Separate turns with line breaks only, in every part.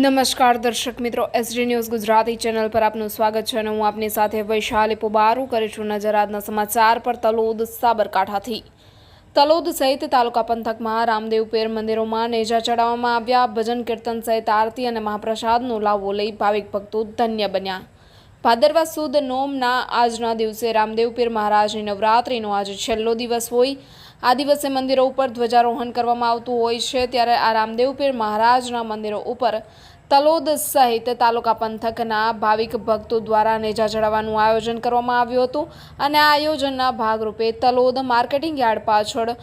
નમસ્કાર દર્શક મિત્રો એસડી ન્યૂઝ ગુજરાતી ચેનલ પર આપનું સ્વાગત છે અને હું આપની સાથે વૈશાલી પોબારું કરીશું નજર આજના સમાચાર પર તલોદ સાબરકાંઠાથી. તલોદ સહિત તાલુકા પંથકમાં રામદેવ પેર મંદિરોમાં નેજા ચડાવવામાં આવ્યા. ભજન કીર્તન સહિત આરતી અને મહાપ્રસાદનો લાવો લઈ ભાવિક ભક્તો ધન્ય બન્યા. ભાદરવા સુદ નોમના આજના દિવસે રામદેવ પીર મહારાજની નવરાત્રિનો આજે છેલ્લો દિવસ હોય. આ દિવસે મંદિરો ઉપર ધ્વજારોહણ કરવામાં આવતું હોય છે ત્યારે આ રામદેવ પીર મહારાજના મંદિરો ઉપર તલોદ સહિત તાલુકા પંથકના ભાવિક ભક્તો દ્વારા નેજા ચડાવવાનું આયોજન કરવામાં આવ્યું હતું અને આ આયોજનના ભાગરૂપે તલોદ માર્કેટિંગ યાર્ડ પાછળ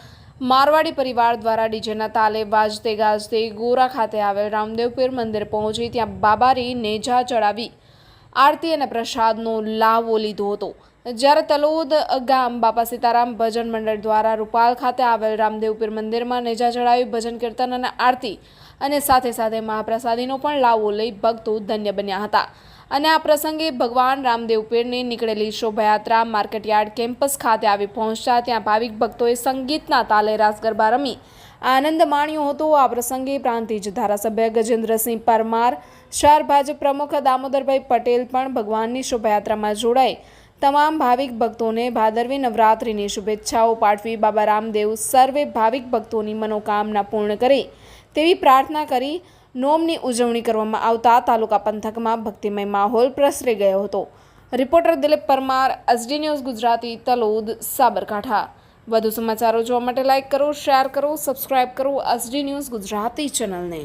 મારવાડી પરિવાર દ્વારા ડીજેના તાલે વાજતે ગાજતે ગોરા ખાતે આવેલ રામદેવ પીર મંદિર પહોંચી ત્યાં બાબારી નેજા ચડાવી આરતી અને પ્રસાદનો લાવો લીધો હતો. જ્યારે તલોદ ગામ બાપા સીતારામ ભજન મંડળ દ્વારા રૂપાલ ખાતે આવેલ રામદેવ પીર મંદિરમાં નેજા ચડાવી ભજન કીર્તન અને આરતી અને સાથે સાથે મહાપ્રસાદીનો પણ લાવો લઈ ભક્તો ધન્ય બન્યા હતા. અને આ પ્રસંગે ભગવાન રામદેવ પીરની નીકળેલી શોભાયાત્રા માર્કેટયાર્ડ કેમ્પસ ખાતે આવી પહોંચતા ત્યાં ભાવિક ભક્તોએ સંગીતના તાલે રાસ ગરબા રમી આનંદ માણ્યો હતો. આ પ્રસંગે પ્રાંતિજ ધારાસભ્ય ગજેન્દ્રસિંહ પરમાર શહેર ભાજપ પ્રમુખ દામોદરભાઈ પટેલ પણ ભગવાનની શોભાયાત્રામાં જોડાઈ. તમામ ભાવિક ભક્તોને ભાદરવી નવરાત્રિની શુભેચ્છાઓ પાઠવી બાબા રામદેવ સર્વે ભાવિક ભક્તોની મનોકામના પૂર્ણ કરે. તેવી પ્રાર્થના કરી નોમની ઉજવણી કરવામાં આવતા તાલુકા પંથકમાં ભક્તિમય માહોલ પ્રસરી ગયો હતો. Reporter Dilip Parmar, SD news Gujarati, Talod, Sabarkantha. વધુ સમાચારો જોવા માટે લાઇક કરો શેર કરો સબસ્ક્રાઇબ કરો. એસડી ન્યૂઝ ગુજરાતી ચેનલને